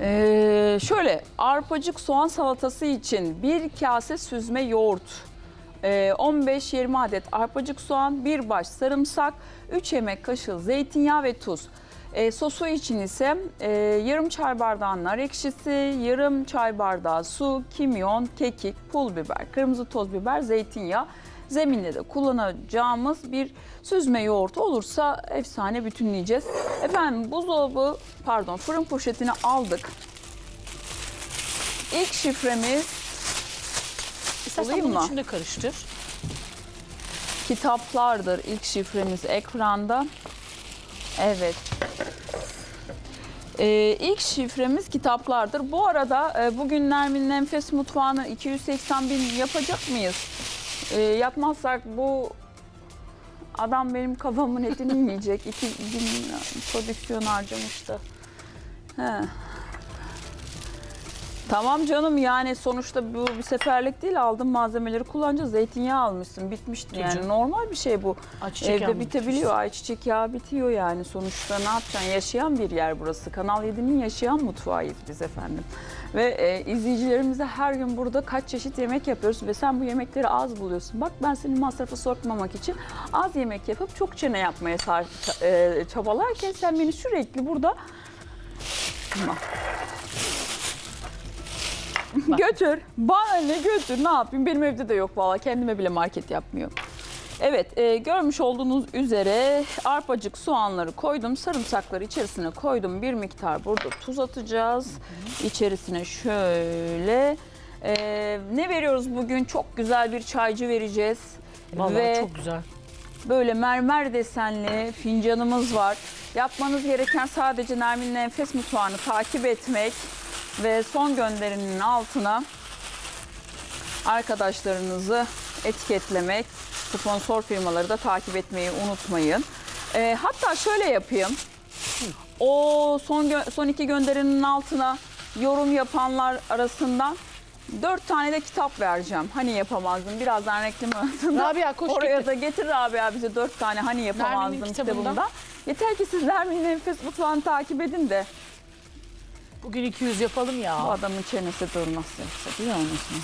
Ee, şöyle arpacık soğan salatası için bir kase süzme yoğurt, ee, 15-20 adet arpacık soğan, bir baş sarımsak, 3 yemek kaşığı zeytinyağı ve tuz. Ee, sosu için ise e, yarım çay bardağı nar ekşisi, yarım çay bardağı su, kimyon, kekik, pul biber, kırmızı toz biber, zeytinyağı. Zeminde de kullanacağımız bir süzme yoğurt olursa efsane bütünleyeceğiz. Efendim buzdolabı pardon fırın poşetini aldık. İlk şifremiz İstersen bunun mı? içinde karıştır. kitaplardır. İlk şifremiz ekranda. Evet. Ee, ilk şifremiz kitaplardır. Bu arada e, bugün Nermin Nefes Mutfağı'nı 280 bin yapacak mıyız? Ee, yapmazsak bu adam benim kafamın etini yiyecek. 2000 prodüksiyon harcamıştı. He. Tamam canım yani sonuçta bu bir seferlik değil aldığın malzemeleri kullanacağız. Zeytinyağı almışsın bitmişti yani normal bir şey bu. Ayçiçek yağı Evde mı bitebiliyor ayçiçek yağı bitiyor yani sonuçta ne yapacaksın yaşayan bir yer burası. Kanal 7'nin yaşayan mutfağıyız biz efendim. Ve e, izleyicilerimize her gün burada kaç çeşit yemek yapıyoruz ve sen bu yemekleri az buluyorsun. Bak ben seni masrafa sokmamak için az yemek yapıp çok çene yapmaya e, çabalarken sen beni sürekli burada götür. Bana ne götür ne yapayım benim evde de yok valla kendime bile market yapmıyorum. Evet e, görmüş olduğunuz üzere arpacık soğanları koydum. Sarımsakları içerisine koydum. Bir miktar burada tuz atacağız. İçerisine şöyle e, ne veriyoruz bugün? Çok güzel bir çaycı vereceğiz. Vallahi Ve çok güzel. Böyle mermer desenli fincanımız var. Yapmanız gereken sadece Nermin Nefes Mutfağı'nı takip etmek ve son gönderinin altına arkadaşlarınızı etiketlemek. Sponsor firmaları da takip etmeyi unutmayın. Ee, hatta şöyle yapayım. O son son iki gönderinin altına yorum yapanlar arasından dört tane de kitap vereceğim. Hani yapamazdım. Birazdan reklam arasında Rabia koş Oraya getir. da getir Rabia bize dört tane hani yapamazdım Nermin'in kitabında. kitabında. Yeter ki siz Nermin Nefes Mutfağı'nı takip edin de Bugün 200 yapalım bu ya. adamın çenesi durması yoksa biliyor musun?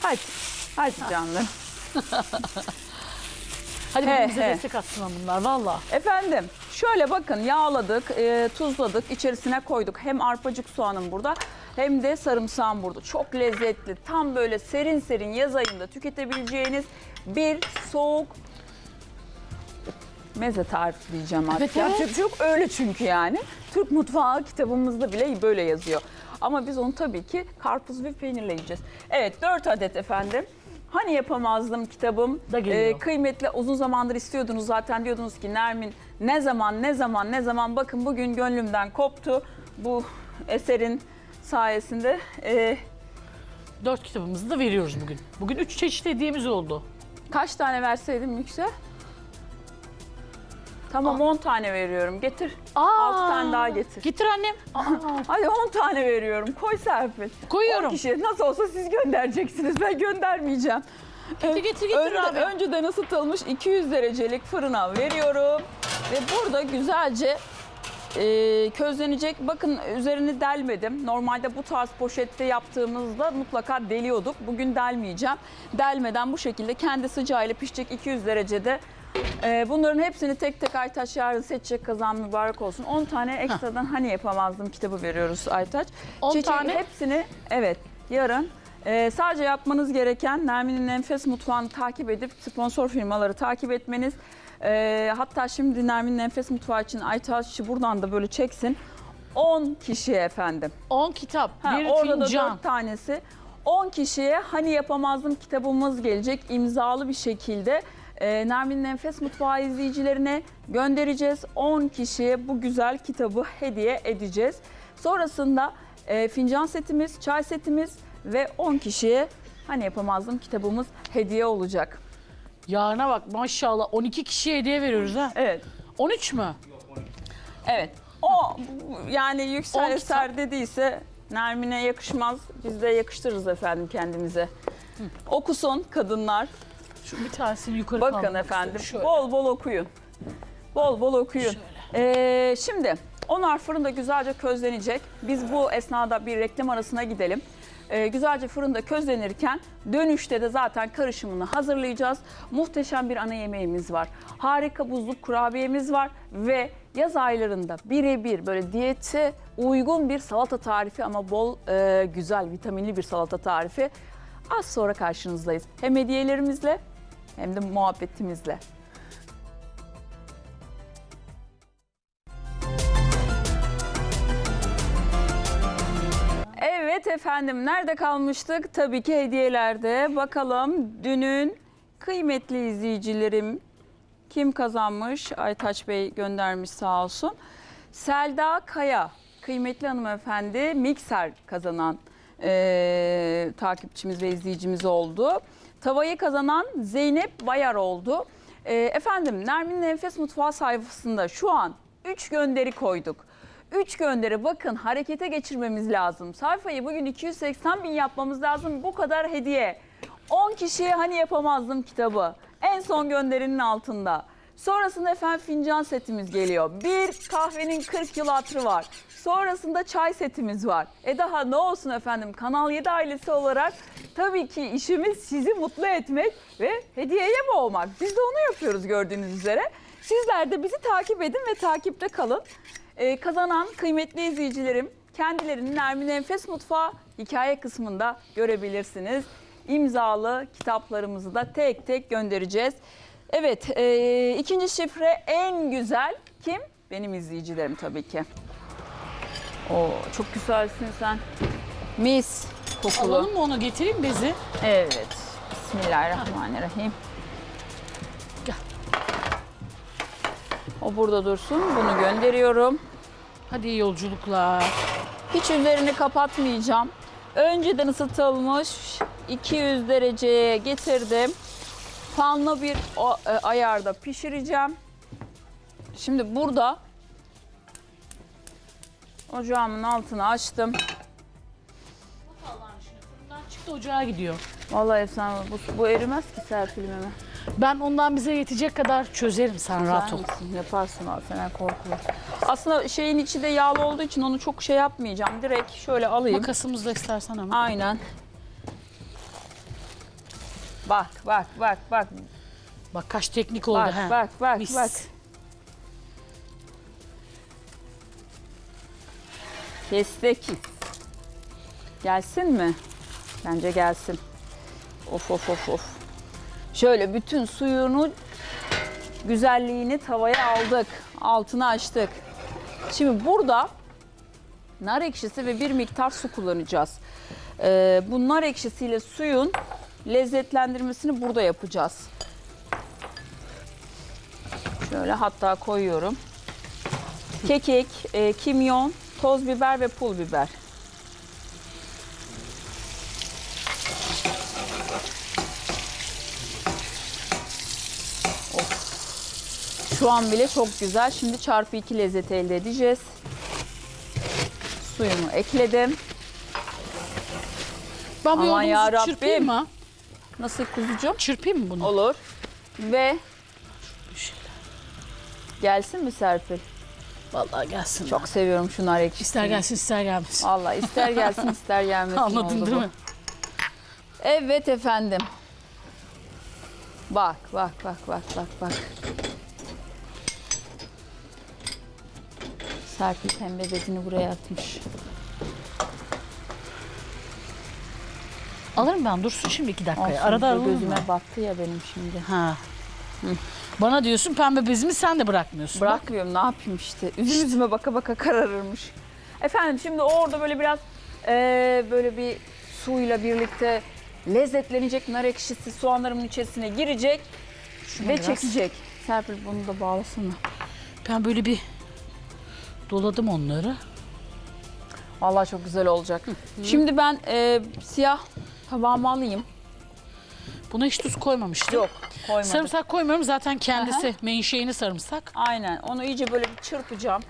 Hadi, hadi canlarım. Hadi He, bize he. destek atsın bunlar valla. Efendim şöyle bakın yağladık, e, tuzladık, içerisine koyduk. Hem arpacık soğanım burada hem de sarımsağım burada. Çok lezzetli, tam böyle serin serin yaz ayında tüketebileceğiniz bir soğuk meze tarifi diyeceğim artık. Evet, Yapacak bir şey yok öyle çünkü yani. Türk mutfağı kitabımızda bile böyle yazıyor. Ama biz onu tabii ki karpuz ve peynirle yiyeceğiz. Evet 4 adet efendim. Hani yapamazdım kitabım. Da geliyor. Ee, kıymetli uzun zamandır istiyordunuz zaten diyordunuz ki Nermin ne zaman ne zaman ne zaman bakın bugün gönlümden koptu bu eserin sayesinde. Ee, Dört kitabımızı da veriyoruz bugün. Bugün üç çeşit hediyemiz oldu. kaç tane verseydim Yüksel? Tamam 10 tane veriyorum. Getir. Altı tane daha getir. Getir annem. Hadi 10 tane veriyorum. Koy Serpil. Koyuyorum. 10 kişi. Nasıl olsa siz göndereceksiniz. Ben göndermeyeceğim. Getir, getir, getir Önce- abi. Önceden ısıtılmış 200 derecelik fırına veriyorum. Ve burada güzelce e, közlenecek. Bakın üzerini delmedim. Normalde bu tarz poşette yaptığımızda mutlaka deliyorduk. Bugün delmeyeceğim. Delmeden bu şekilde kendi sıcağıyla pişecek 200 derecede. E, bunların hepsini tek tek Aytaç yarın seçecek kazan mübarek olsun. 10 tane ekstradan hani yapamazdım kitabı veriyoruz Aytaç. 10 Çiçek tane? hepsini evet yarın ee, sadece yapmanız gereken Nermin'in Enfes Mutfağı'nı takip edip sponsor firmaları takip etmeniz. Ee, hatta şimdi Nermin'in Enfes Mutfağı için Aytaç'ı buradan da böyle çeksin. 10 kişiye efendim. 10 kitap, Ha, bir orada da fincan. 4 tanesi. 10 kişiye hani yapamazdım kitabımız gelecek imzalı bir şekilde. Ee, Nermin'in Enfes Mutfağı izleyicilerine göndereceğiz. 10 kişiye bu güzel kitabı hediye edeceğiz. Sonrasında e, fincan setimiz, çay setimiz ve 10 kişiye hani yapamazdım kitabımız hediye olacak. Yarına bak maşallah 12 kişiye hediye veriyoruz ha. Evet. 13 mü? Evet. O yani yüksel kitap. eser dediyse Nermin'e yakışmaz. Biz de yakıştırırız efendim kendimize. Okusun kadınlar. Şu bir tanesini yukarı Bakın kaldırmak efendim. istiyorum. Bol bol okuyun. Bol bol okuyun. Ee, şimdi Onlar fırında güzelce közlenecek. Biz bu esnada bir reklam arasına gidelim. Ee, güzelce fırında közlenirken dönüşte de zaten karışımını hazırlayacağız. Muhteşem bir ana yemeğimiz var. Harika buzluk kurabiyemiz var ve yaz aylarında birebir böyle diyete uygun bir salata tarifi ama bol e, güzel vitaminli bir salata tarifi. Az sonra karşınızdayız. Hem hediyelerimizle hem de muhabbetimizle. Evet efendim nerede kalmıştık? Tabii ki hediyelerde. Bakalım dünün kıymetli izleyicilerim kim kazanmış? Aytaç Bey göndermiş sağ olsun. Selda Kaya kıymetli hanımefendi mikser kazanan eee, takipçimiz ve izleyicimiz oldu. Tavayı kazanan Zeynep Bayar oldu. Eee, efendim Nermin'in Enfes Mutfağı sayfasında şu an 3 gönderi koyduk. 3 gönderi bakın harekete geçirmemiz lazım. Sayfayı bugün 280 bin yapmamız lazım. Bu kadar hediye. 10 kişiye hani yapamazdım kitabı. En son gönderinin altında. Sonrasında efendim fincan setimiz geliyor. Bir kahvenin 40 yıl hatırı var. Sonrasında çay setimiz var. E daha ne olsun efendim Kanal 7 ailesi olarak tabii ki işimiz sizi mutlu etmek ve hediyeye boğmak. Biz de onu yapıyoruz gördüğünüz üzere. Sizler de bizi takip edin ve takipte kalın. Ee, kazanan kıymetli izleyicilerim kendilerini Nermin Enfes Mutfağı hikaye kısmında görebilirsiniz. İmzalı kitaplarımızı da tek tek göndereceğiz. Evet e, ikinci şifre en güzel kim? Benim izleyicilerim tabii ki. Oo, çok güzelsin sen. Mis kokulu. Alalım mı onu getireyim bezi? Evet. Bismillahirrahmanirrahim. Gel. O burada dursun. Bunu gönderiyorum. Hadi iyi yolculuklar. Hiç üzerini kapatmayacağım. Önceden ısıtılmış 200 dereceye getirdim. Fanlı bir o- e, ayarda pişireceğim. Şimdi burada ocağımın altını açtım. Fırından çıktı ocağa gidiyor. Vallahi efsane bu, bu erimez ki Serpil Meme. Ben ondan bize yetecek kadar çözerim sen rahat ol. Misin? Yaparsın abi sen korkma. Aslında şeyin içi de yağlı olduğu için onu çok şey yapmayacağım. Direkt şöyle alayım. Makasımızla istersen ama. Aynen. Bak bak bak bak Bak kaç teknik oldu bak ha. bak bak Mis. bak. Kestik. Gelsin mi? Bence gelsin. Of of of of. Şöyle bütün suyunu güzelliğini tavaya aldık. Altını açtık. Şimdi burada nar ekşisi ve bir miktar su kullanacağız. Ee, bu nar ekşisiyle suyun lezzetlendirmesini burada yapacağız. Şöyle hatta koyuyorum. Kekik, e, kimyon, toz biber ve pul biber. Of. Şu an bile çok güzel. Şimdi çarpı iki lezzet elde edeceğiz. Suyumu ekledim. Ben bu Aman yarabbim. çırpayım mı? Nasıl kuzucuğum? Çırpayım mı bunu? Olur. Ve gelsin mi Serpil? Vallahi gelsin. Çok seviyorum şu nar ekşisini. İster gelsin ister gelmesin. Vallahi ister gelsin ister gelmesin Anladın oldu değil bu. mi? Evet efendim. Bak bak bak bak bak bak. Serpil pembe bezini buraya atmış. Alırım ben dursun şimdi iki dakika. Olsun, Arada alırım gözüme ben. battı ya benim şimdi. Ha. Bana diyorsun pembe bezimi sen de bırakmıyorsun. Bak. Bırakmıyorum ne yapayım işte. Üzüm üzüme baka baka kararırmış. Efendim şimdi orada böyle biraz eee, böyle bir suyla birlikte lezzetlenecek nar ekşisi soğanlarımın içerisine girecek Şuna ve biraz. çekecek. Serpil bunu da bağlasana. Ben böyle bir doladım onları. Vallahi çok güzel olacak. Şimdi ben eee, siyah tabağımı alayım. Buna hiç tuz koymamıştım. Yok koymadım. Sarımsak koymuyorum zaten kendisi menşeini sarımsak. Aynen onu iyice böyle bir çırpacağım.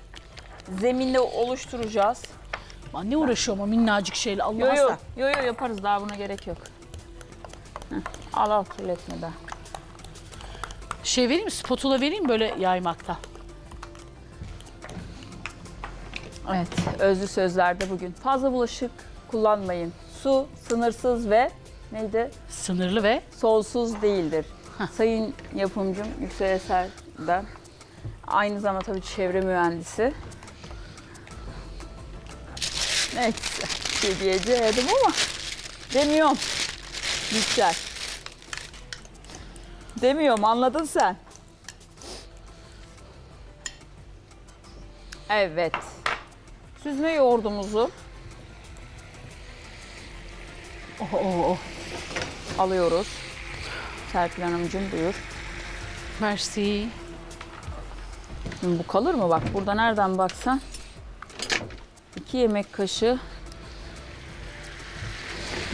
Zeminle oluşturacağız. Aman ne uğraşıyorum o minnacık şeyle Yo Allah'a yo, sen. yo yo yaparız daha buna gerek yok. Heh, al al kirletme daha. Şey vereyim mi spatula vereyim böyle yaymakta. Evet, özlü sözlerde bugün. Fazla bulaşık kullanmayın. Su sınırsız ve neydi? Sınırlı ve Sonsuz değildir. Sayın yapımcım Yüksel Eser'den. Aynı zamanda tabii çevre mühendisi. Neyse, şey diyeceğim ama demiyorum. Yüksel. Demiyorum, anladın sen. Evet. Süzme yoğurdumuzu oh, oh, oh. alıyoruz. Serpil Hanımcığım buyur. Şimdi bu kalır mı? Bak burada nereden baksan 2 yemek kaşığı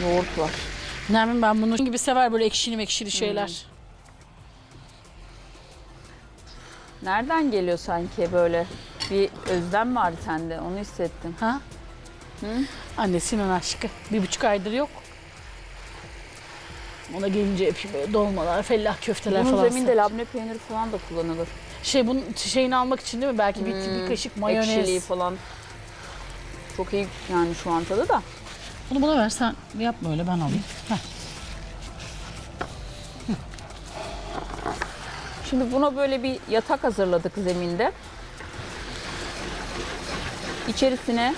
yoğurt var. Nermin ben bunu gibi sever böyle ekşili mekşili şeyler. Nereden geliyor sanki böyle bir özlem var sende onu hissettim. Ha? Annesinin aşkı. Bir buçuk aydır yok. Ona gelince hep böyle dolmalar, fellah köfteler Bunun falan. zeminde labne peyniri falan da kullanılır. Şey bunun şeyini almak için değil mi? Belki bir, bir kaşık mayonez. Ekşiliği falan. Çok iyi yani şu an tadı da. Bunu bana ver sen yap böyle ben alayım. Heh. Şimdi buna böyle bir yatak hazırladık zeminde. İçerisine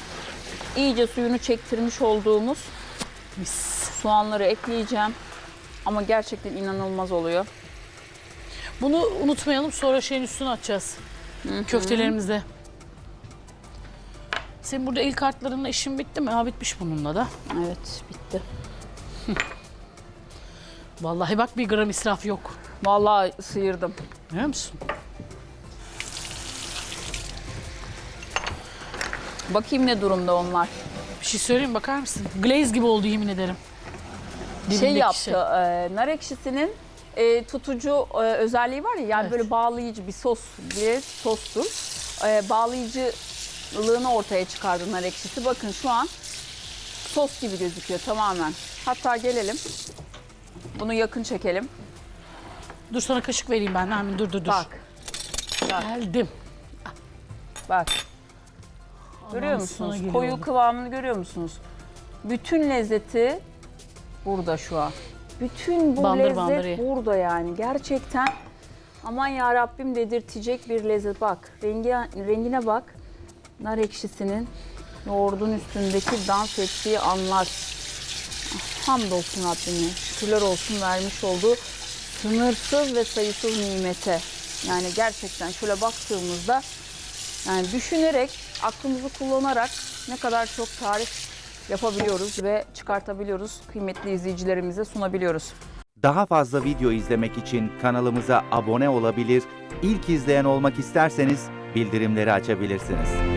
iyice suyunu çektirmiş olduğumuz Mis. soğanları ekleyeceğim. Ama gerçekten inanılmaz oluyor. Bunu unutmayalım sonra şeyin üstüne atacağız. Köftelerimizde. Senin burada el kartlarınla işin bitti mi? Ha bitmiş bununla da. Evet bitti. Vallahi bak bir gram israf yok. Vallahi sıyırdım. Biliyor musun? Bakayım ne durumda onlar. Bir şey söyleyeyim bakar mısın? Glaze gibi oldu yemin ederim. Şey Dibindeki yaptı. şey. E, nar ekşisinin e, tutucu e, özelliği var ya yani Evet. böyle bağlayıcı bir sos bir sostur. E, bağlayıcılığını ortaya çıkardı nar ekşisi. Bakın şu an sos gibi gözüküyor tamamen. Hatta gelelim. Bunu yakın çekelim. Dur sana kaşık vereyim ben. Nermin dur dur dur. Bak. Geldim. Bak. Görüyor sana musunuz? Koyu oldu. kıvamını görüyor musunuz? Bütün lezzeti burada şu an. Bütün bu Bandır lezzet bandır burada yani. Gerçekten aman ya Rabbim dedirtecek bir lezzet. Bak rengi, rengine bak. Nar ekşisinin yoğurdun üstündeki dans ettiği anlar. Hamdolsun Rabbime. Şükürler olsun vermiş olduğu sınırsız ve sayısız nimete. Yani gerçekten şöyle baktığımızda yani düşünerek, aklımızı kullanarak ne kadar çok tarif yapabiliyoruz ve çıkartabiliyoruz. Kıymetli izleyicilerimize sunabiliyoruz. Daha fazla video izlemek için kanalımıza abone olabilir, ilk izleyen olmak isterseniz bildirimleri açabilirsiniz.